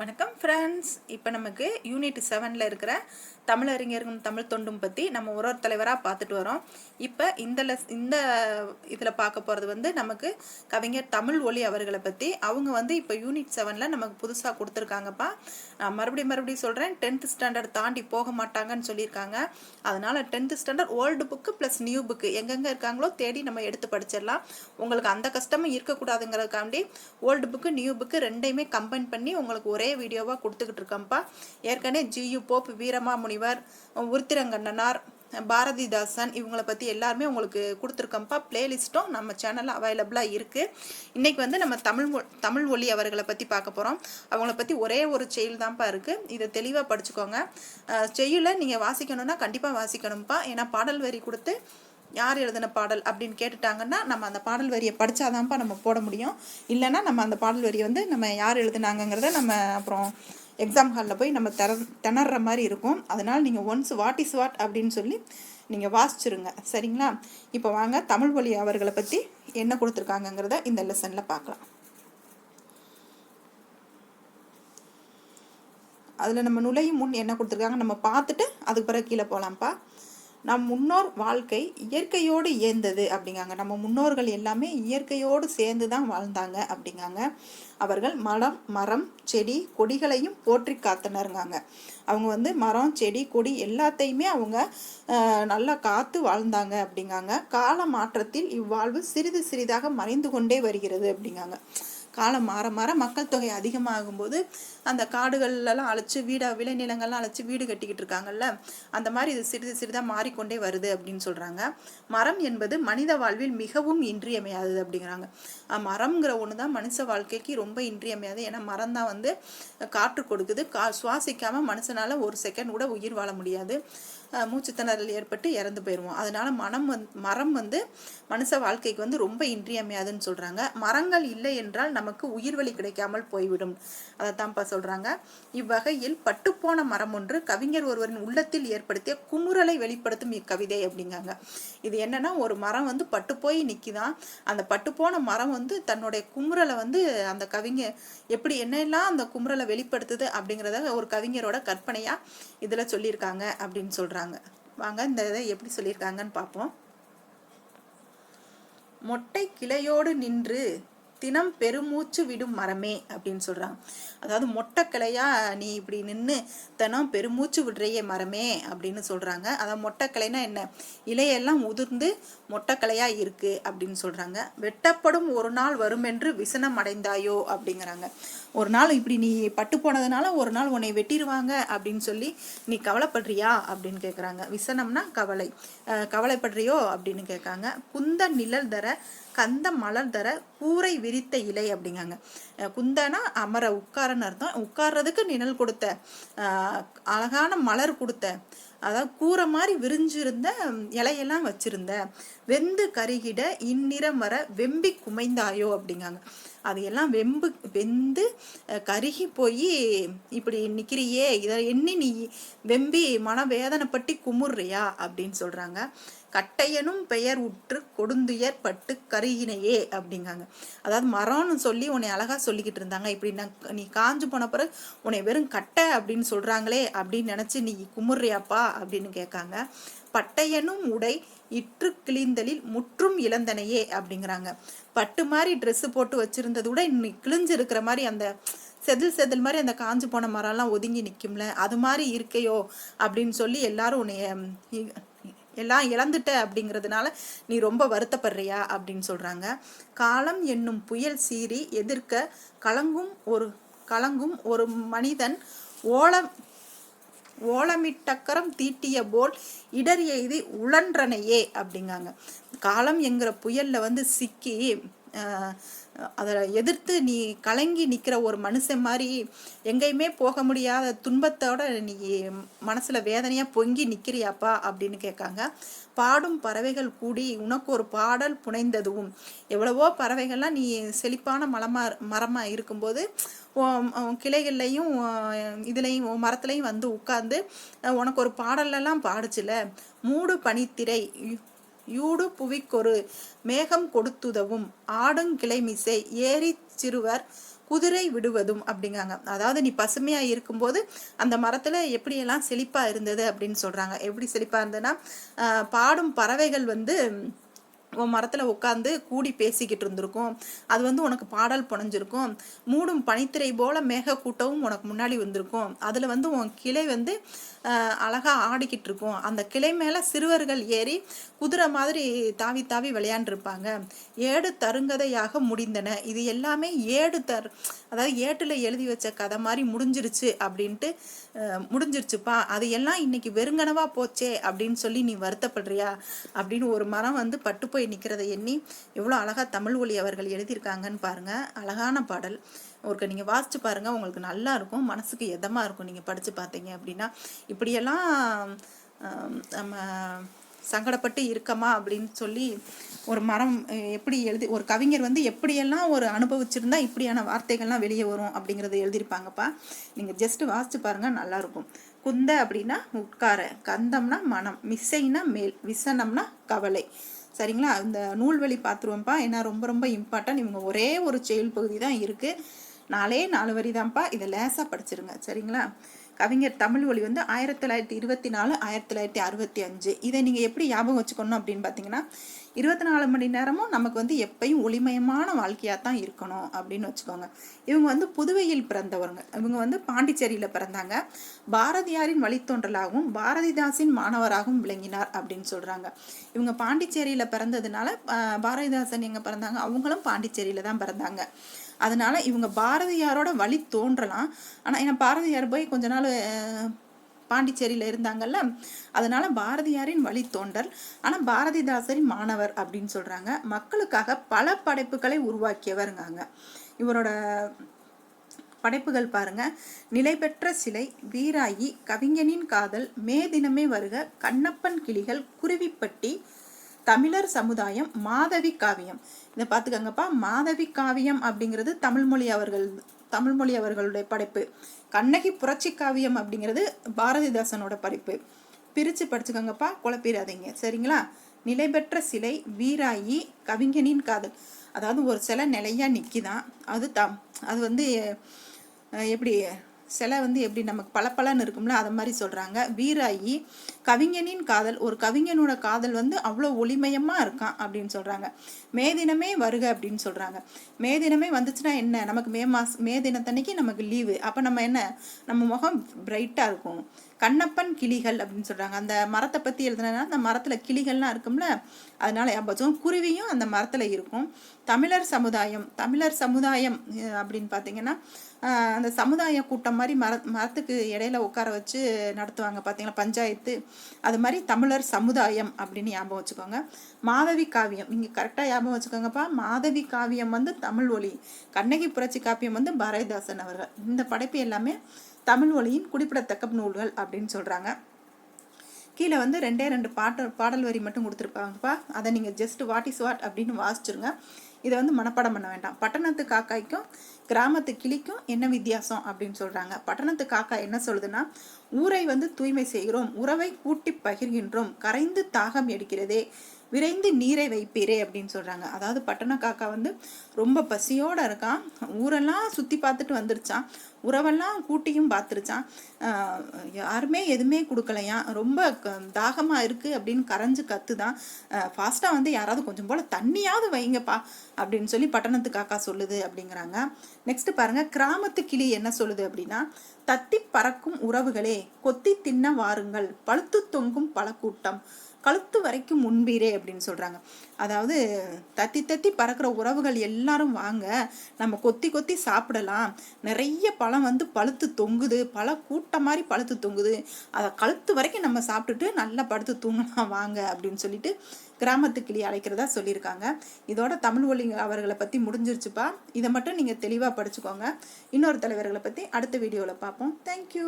வணக்கம் ஃப்ரெண்ட்ஸ் இப்போ நமக்கு யூனிட் செவனில் இருக்கிற தமிழறிஞர்களும் தமிழ் தொண்டும் பற்றி நம்ம ஒரு ஒரு தலைவராக பார்த்துட்டு வரோம். இப்போ இந்த லெஸ் இந்த இதில் பார்க்க போகிறது வந்து நமக்கு கவிஞர் தமிழ் ஒளி அவர்களை பற்றி அவங்க வந்து இப்போ யூனிட் செவனில் நமக்கு புதுசாக கொடுத்துருக்காங்கப்பா. நான் மறுபடியும் மறுபடியும் சொல்கிறேன் டென்த் ஸ்டாண்டர்ட் தாண்டி போக மாட்டாங்கன்னு சொல்லியிருக்காங்க. அதனால் tenth standard old book plus new book எங்கெங்கே இருக்காங்களோ தேடி நம்ம எடுத்து படிச்சிடலாம். உங்களுக்கு அந்த கஷ்டமும் இருக்கக்கூடாதுங்கிறதுக்காண்டி ஓல்டு புக்கு நியூ புக்கு ரெண்டையுமே கம்பைன் பண்ணி உங்களுக்கு ஒரே ஒரே வீடியோவாக கொடுத்துக்கிட்டு இருக்கோம்ப்பா ஏற்கனவே ஜியு போப் வீரமா முனிவர் உருத்திரங்கண்ணனார் பாரதிதாசன் இவங்களை பற்றி எல்லாருமே உங்களுக்கு கொடுத்துருக்கோம்ப்பா பிளேலிஸ்ட்டும் நம்ம சேனலில் அவைலபிளாக இருக்குது இன்றைக்கி வந்து நம்ம தமிழ் மொ தமிழ் ஒளி அவர்களை பற்றி பார்க்க போகிறோம் அவங்கள பற்றி ஒரே ஒரு செயல் தான்ப்பா இருக்குது இதை தெளிவாக படிச்சுக்கோங்க. செயலை நீங்கள் வாசிக்கணும்னா கண்டிப்பாக வாசிக்கணும்ப்பா. ஏன்னா பாடல் வரி கொடுத்து யார் எழுதின பாடல் அப்படின்னு கேட்டுட்டாங்கன்னா நம்ம அந்த பாடல் வரியை படித்தாதான்ப்பா நம்ம போட முடியும். இல்லைன்னா நம்ம அந்த பாடல் வரியை வந்து நம்ம யார் எழுதுனாங்கங்கிறத நம்ம அப்புறம் எக்ஸாம் ஹாலில் போய் நம்ம திற திணற மாதிரி இருக்கும். அதனால் நீங்கள் ஒன்ஸ் வாட் இஸ் வாட் அப்படின்னு சொல்லி நீங்கள் வாசிச்சிருங்க. சரிங்களா? இப்போ வாங்க தமிழ் வழி அவர்களை பற்றி என்ன கொடுத்துருக்காங்கங்கிறத இந்த லெசனில் பார்க்கலாம். அதில் நம்ம நுழையும் முன் என்ன கொடுத்துருக்காங்க? நம்ம பார்த்துட்டு அதுக்கு பிறகு கீழே போகலாம்ப்பா நம் முன்னோர் வாழ்க்கை இயற்கையோடு இயந்தது அப்படிங்காங்க. நம்ம முன்னோர்கள் எல்லாமே இயற்கையோடு சேர்ந்து தான் வாழ்ந்தாங்க அப்படிங்காங்க. அவர்கள் மரம் மரம் செடி கொடிகளையும் போற்றி காத்தனருங்காங்க. அவங்க வந்து மரம் செடி கொடி எல்லாத்தையுமே அவங்க நல்லா காத்து வாழ்ந்தாங்க அப்படிங்காங்க. கால மாற்றத்தில் இவ்வாழ்வு சிறிது சிறிதாக மறைந்து கொண்டே வருகிறது அப்படிங்காங்க. காலம் மாற மாற மக்கள் தொகை அதிகமாகும்போது அந்த காடுகள்லாம் அழைச்சி வீடாக விளைநிலங்கள்லாம் அழைச்சி வீடு கட்டிக்கிட்டு இருக்காங்கல்ல அந்த மாதிரி இது சிறிது சிறிதாக மாறிக்கொண்டே வருது அப்படின்னு சொல்கிறாங்க மரம் என்பது மனித வாழ்வில் மிகவும் இன்றியமையாதது அப்படிங்கிறாங்க. மரம்ங்கிற ஒன்று தான் மனுஷ வாழ்க்கைக்கு ரொம்ப இன்றியமையாது ஏன்னா மரம் தான் வந்து காற்று கொடுக்குது. கா சுவாசிக்காமல் மனுஷனால் ஒரு செகண்ட் கூட உயிர் வாழ முடியாது. மூச்சுத்திணறல் ஏற்பட்டு இறந்து போயிடுவோம் அதனால மனம் வந் மரம் வந்து மனுஷ வாழ்க்கைக்கு வந்து ரொம்ப இன்றியமையாதுன்னு சொல்கிறாங்க மரங்கள் இல்லை என்றால் நமக்கு உயிர்வலி கிடைக்காமல் போய்விடும். அதை தான்ப்பா சொல்கிறாங்க இவ்வகையில் பட்டுப்போன மரம் ஒன்று கவிஞர் ஒருவரின் உள்ளத்தில் ஏற்படுத்திய குமுறலை வெளிப்படுத்தும் இக்கவிதை அப்படிங்காங்க. இது என்னன்னா ஒரு மரம் வந்து பட்டு போய் நிற்கிதான் அந்த பட்டுப்போன மரம் வந்து தன்னுடைய குமுறலை வந்து அந்த கவிஞர் எப்படி என்னெல்லாம் அந்த குமுறலை வெளிப்படுத்துது அப்படிங்கிறத ஒரு கவிஞரோட கற்பனையாக இதில் சொல்லியிருக்காங்க அப்படின்னு சொல்கிறாங்க வாங்க இந்த இதை எப்படி சொல்லியிருக்காங்கன்னு பார்ப்போம். மொட்டை கிளையோடு நின்று தினம் பெருமூச்சு விடும் மரமே அப்படின்னு சொல்கிறாங்க அதாவது மொட்டை கிளையா நீ இப்படி நின்று தினம் பெருமூச்சு விடுறையே மரமே அப்படின்னு சொல்கிறாங்க அதாவது மொட்டை கிளைனா என்ன? இலையெல்லாம் உதிர்ந்து மொட்டை கிளையா இருக்கு அப்படின்னு சொல்கிறாங்க வெட்டப்படும் ஒரு நாள் வரும் என்று விசனம் அடைந்தாயோ அப்படிங்கிறாங்க. ஒரு நாள் இப்படி நீ பட்டு போனதுனால ஒரு நாள் உன்னை வெட்டிடுவாங்க அப்படின்னு சொல்லி நீ கவலைப்படுறியா அப்படின்னு கேட்குறாங்க விசனம்னா கவலை. கவலைப்படுறியோ அப்படின்னு கேட்காங்க குந்த நிழல் தர கந்த மலர் தர கூரை விரித்த இலை அப்படிங்காங்க. குந்தனா அமர உட்காரன்னு அர்த்தம். உட்கார்றதுக்கு நிழல் கொடுத்த அழகான மலர் கொடுத்த அதாவது கூரை மாதிரி விரிஞ்சிருந்த இலையெல்லாம் வச்சிருந்த வெந்து கருகிட இந்நிறம் வர வெம்பி குமைந்தாயோ அப்படிங்காங்க. அதையெல்லாம் வெம்பு வெந்து கருகி போய் இப்படி நிற்கிறியே இதை எண்ணி நீ வெம்பி மனவேதனைப்பட்டு குமுறியா அப்படின்னு சொல்கிறாங்க கட்டையனும் பெயர் உற்று கொடுந்துயர் பட்டு கருகினையே அப்படிங்காங்க. அதாவது மரம்னு சொல்லி உன்னை அழகா சொல்லிக்கிட்டு இருந்தாங்க. இப்படி நான் நீ காஞ்சு போன பிறகு உன்னை வெறும் கட்டை அப்படின்னு சொல்றாங்களே அப்படின்னு நினைச்சு நீ குமுறியாப்பா அப்படின்னு கேட்காங்க. பட்டையனும் உடை இற்று கிழிந்தலில் முற்றும் இழந்தனையே அப்படிங்கிறாங்க. பட்டு மாதிரி ட்ரெஸ்ஸு போட்டு வச்சிருந்தது கூட இன்னைக்கு கிழிஞ்சு இருக்கிற மாதிரி அந்த செதில் செதில் மாதிரி அந்த காஞ்சு போன மரம்லாம் ஒதுங்கி நிற்கும்ல அது மாதிரி இருக்கையோ அப்படின்னு சொல்லி எல்லாரும் உன்னைய எல்லாம் இழந்துட்ட அப்படிங்கிறதுனால நீ ரொம்ப வருத்தப்படுறியா அப்படின்னு சொல்கிறாங்க காலம் என்னும் புயல் சீறி எதிர்க்க கலங்கும் ஒரு கலங்கும் ஒரு மனிதன் ஓலம் ஓலமிட்டக்கரம் தீட்டிய போல் இடர் எய்தி உழன்றனையே அப்படிங்காங்க. காலம் என்கிற புயல்ல வந்து சிக்கி அதை எதிர்த்து நீ கலங்கி நிற்கிற ஒரு மனுஷன் மாதிரி எங்கேயுமே போக முடியாத துன்பத்தோட நீ மனசில் வேதனையாக பொங்கி நிற்கிறியாப்பா அப்படின்னு கேட்காங்க. பாடும் பறவைகள் கூடி உனக்கு ஒரு பாடல் புனைந்ததும் எவ்வளவோ பறவைகள்லாம் நீ செழிப்பான மலமாக மரமாக இருக்கும்போது கிளைகள்லையும் இதுலேயும் மரத்துலையும் வந்து உட்காந்து உனக்கு ஒரு பாடலெல்லாம் பாடுச்சுல. மூடு பனித்திரை யூடு புவிக்கொரு மேகம் கொடுத்துதவும் ஆடும் கிளைமிசை ஏறி சிறுவர் குதிரை விடுவதும் அப்படிங்காங்க. அதாவது நீ பசுமையாக இருக்கும்போது அந்த மரத்தில் எப்படியெல்லாம் செழிப்பாக இருந்தது அப்படின்னு சொல்கிறாங்க எப்படி செழிப்பாக இருந்ததுன்னா பாடும் பறவைகள் வந்து உன் மரத்தில் உட்காந்து கூடி பேசிக்கிட்டு இருந்திருக்கும். அது வந்து உனக்கு பாடல் புனைஞ்சிருக்கும். மூடும் பனித்திரை போல மேக கூட்டமும் உனக்கு முன்னாடி வந்திருக்கும். அதில் வந்து உன் கிளை வந்து அழகாக ஆடிக்கிட்டு இருக்கும். அந்த கிளை மேலே சிறுவர்கள் ஏறி குதிரை மாதிரி தாவி தாவி விளையாண்டுருப்பாங்க. ஏடு தருங்கதையாக முடிந்தன. இது எல்லாமே ஏடு தர் அதாவது ஏட்டில் எழுதி வச்ச கதை மாதிரி முடிஞ்சிருச்சு அப்படின்ட்டு முடிஞ்சிருச்சுப்பா. அது எல்லாம் இன்னைக்கு வெறுங்கனவா போச்சே அப்படின்னு சொல்லி நீ வருத்தப்படுறியா அப்படின்னு ஒரு மரம் வந்து பட்டு போய் நிற்கிறத எண்ணி எவ்வளோ அழகாக தமிழ் ஒளி அவர்கள் எழுதியிருக்காங்கன்னு பாருங்கள் அழகான பாடல். ஒருக்க நீங்கள் வாசித்து பாருங்கள் உங்களுக்கு நல்லா இருக்கும். மனசுக்கு எதமாக இருக்கும் நீங்கள் படித்து பார்த்தீங்க அப்படின்னா. இப்படியெல்லாம் நம்ம சங்கடப்பட்டு இருக்கமா அப்படின்னு சொல்லி ஒரு மரம் எப்படி எழுதி ஒரு கவிஞர் வந்து எப்படியெல்லாம் ஒரு அனுபவிச்சிருந்தா இப்படியான வார்த்தைகள்லாம் வெளியே வரும் அப்படிங்கிறத எழுதியிருப்பாங்கப்பா. நீங்கள் ஜஸ்ட்டு வாசித்து பாருங்கள் நல்லாயிருக்கும் குந்த அப்படின்னா உட்கார கந்தம்னா மனம் மிஸ்ஸைனா மேல் விசனம்னா கவலை. சரிங்களா? அந்த நூல்வழி பார்த்துருவோம்ப்பா ஏன்னா ரொம்ப ரொம்ப இம்பார்ட்டன்ட் இவங்க ஒரே ஒரு செயல் பகுதி தான் இருக்குது நாலே நாலு வரி தான்ப்பா இதை லேசாக படிச்சிருங்க. சரிங்களா? கவிஞர் தமிழ் ஒளி வந்து ஆயிரத்தி தொள்ளாயிரத்தி இருபத்தி நாலு ஆயிரத்தி தொள்ளாயிரத்தி அறுபத்தி அஞ்சு. இதை நீங்கள் எப்படி ஞாபகம் வச்சுக்கணும் அப்படின்னு பார்த்தீங்கன்னா இருபத்தி நாலு மணி நேரமும் நமக்கு வந்து எப்பயும் ஒளிமயமான வாழ்க்கையாக தான் இருக்கணும் அப்படின்னு வச்சுக்கோங்க. இவங்க வந்து புதுவையில் பிறந்தவங்க. இவங்க வந்து பாண்டிச்சேரியில் பிறந்தாங்க. பாரதியாரின் வழித்தோன்றலாகவும் பாரதிதாசின் மாணவராகவும் விளங்கினார் அப்படின்னு சொல்கிறாங்க இவங்க பாண்டிச்சேரியில் பிறந்ததுனால பாரதிதாசன் எங்கே பிறந்தாங்க? அவங்களும் பாண்டிச்சேரியில் தான் பிறந்தாங்க. அதனால இவங்க பாரதியாரோட வழி தோன்றலாம். ஆனால் ஏன்னா பாரதியார் போய் கொஞ்ச நாள் பாண்டிச்சேரியில் இருந்தாங்கல்ல அதனால பாரதியாரின் வழி தோன்றல். ஆனால் பாரதிதாசரின் மாணவர் அப்படின்னு சொல்கிறாங்க மக்களுக்காக பல படைப்புகளை உருவாக்கியவருங்காங்க. இவரோட படைப்புகள் பாருங்க. நிலைபெற்ற சிலை வீராயி கவிஞனின் காதல் மே தினமே வருக கண்ணப்பன் கிளிகள் குருவிப்பட்டி தமிழர் சமுதாயம் மாதவி காவியம். இதை பார்த்துக்கங்கப்பா மாதவி காவியம் அப்படிங்கிறது தமிழ்மொழி அவர்கள் தமிழ்மொழி அவர்களுடைய படைப்பு. கண்ணகி புரட்சி காவியம் அப்படிங்கிறது பாரதிதாசனோட படைப்பு. பிரித்து படிச்சுக்கோங்கப்பா குழப்பிடாதீங்க. சரிங்களா? நிலை பெற்ற சிலை வீராயி கவிஞனின் காதல். அதாவது ஒரு சிலை நிலையா நிற்கிதான் அது தம் அது வந்து எப்படி சிலை வந்து எப்படி நமக்கு பளபளன்னு இருக்கும்ல அதை மாதிரி சொல்கிறாங்க வீராயி கவிஞனின் காதல். ஒரு கவிஞனோட காதல் வந்து அவ்வளோ ஒளிமயமாக இருக்கான் அப்படின்னு சொல்கிறாங்க மே தினமே வருக அப்படின்னு சொல்கிறாங்க மே தினமே வந்துச்சுன்னா என்ன? நமக்கு மே மாதம் மே தினத்தன்னைக்கு நமக்கு லீவு. அப்போ நம்ம என்ன? நம்ம முகம் பிரைட்டாக இருக்கும். கண்ணப்பன் கிளிகள் அப்படின்னு சொல்கிறாங்க அந்த மரத்தை பற்றி எழுதுனா அந்த மரத்தில் கிளிகள்லாம் இருக்கும்ல அதனால யாபச்சும் குருவியும் அந்த மரத்தில் இருக்கும். தமிழர் சமுதாயம் தமிழர் சமுதாயம் அப்படின்னு பார்த்தீங்கன்னா அந்த சமுதாய கூட்டம் மாதிரி மர மரத்துக்கு இடையில உட்கார வச்சு நடத்துவாங்க பார்த்தீங்களா பஞ்சாயத்து. அது மாதிரி தமிழர் சமுதாயம் அப்படின்னு ஞாபகம் வச்சுக்கோங்க. மாதவி காவியம். நீங்கள் கரெக்டாக ஞாபகம் வச்சுக்கோங்கப்பா. மாதவி காவியம் வந்து தமிழ் ஒளி கண்ணகி புரட்சி காப்பியம் வந்து பாரதிதாசன் அவர்கள். இந்த படைப்பு எல்லாமே தமிழ் ஒளியின் குறிப்பிடத்தக்க நூல்கள் அப்படின்னு சொல்கிறாங்க கீழே வந்து ரெண்டே ரெண்டு பாட்டு பாடல் வரி மட்டும் கொடுத்துருப்பாங்கப்பா. அதை நீங்கள் ஜஸ்ட் வாட் இஸ் வாட் அப்படின்னு வாசிச்சுருங்க. இதை வந்து மனப்பாடம் பண்ண வேண்டாம். பட்டணத்து காக்காய்க்கும் கிராமத்து கிளிக்கும் என்ன வித்தியாசம் அப்படின்னு சொல்கிறாங்க பட்டணத்து காக்கா என்ன சொல்லுதுன்னா ஊரை வந்து தூய்மை செய்கிறோம். உறவை கூட்டி பகிர்கின்றோம். கரைந்து தாகம் எடுக்கிறதே. விரைந்து நீரை வைப்பீரே அப்படின்னு சொல்கிறாங்க அதாவது பட்டண காக்கா வந்து ரொம்ப பசியோடு இருக்கான் ஊரெல்லாம் சுற்றி பார்த்துட்டு வந்துருச்சான் உறவெல்லாம் கூட்டியும் பார்த்துருச்சான் யாருமே எதுவுமே கொடுக்கலையா? ரொம்ப தாகமாக இருக்குது அப்படின்னு கரைஞ்சு கத்து தான் ஃபாஸ்ட்டாக வந்து யாராவது கொஞ்சம் போல் தண்ணியாவது வைங்கப்பா அப்படின்னு சொல்லி பட்டணத்து காக்கா சொல்லுது அப்படிங்கிறாங்க. நெக்ஸ்ட் பாருங்கள் கிராமத்து கிளி என்ன சொல்லுது அப்படின்னா தத்தி பறக்கும் உறவுகளே கொத்தி தின்ன வாருங்கள் பழுத்து தொங்கும் பல கூட்டம் கழுத்து வரைக்கும் முன்பீரே அப்படின்னு சொல்கிறாங்க அதாவது தத்தி தத்தி பறக்கிற உறவுகள் எல்லாரும் வாங்க நம்ம கொத்தி கொத்தி சாப்பிடலாம். நிறைய பழம் வந்து பழுத்து தொங்குது. பல கூட்டம் மாதிரி பழுத்து தொங்குது. அதை கழுத்து வரைக்கும் நம்ம சாப்பிட்டுட்டு நல்லா படுத்து தூங்கலாம் வாங்க அப்படின்னு சொல்லிட்டு கிராமத்து கிளி அழைக்கிறதா சொல்லியிருக்காங்க. இதோட தமிழ் ஒளி அவர்களை பற்றி முடிஞ்சிருச்சுப்பா. இதை மட்டும் நீங்கள் தெளிவாக படிச்சுக்கோங்க. இன்னொரு தலைவர்களை பற்றி அடுத்த வீடியோவில் பார்ப்போம். தேங்க்யூ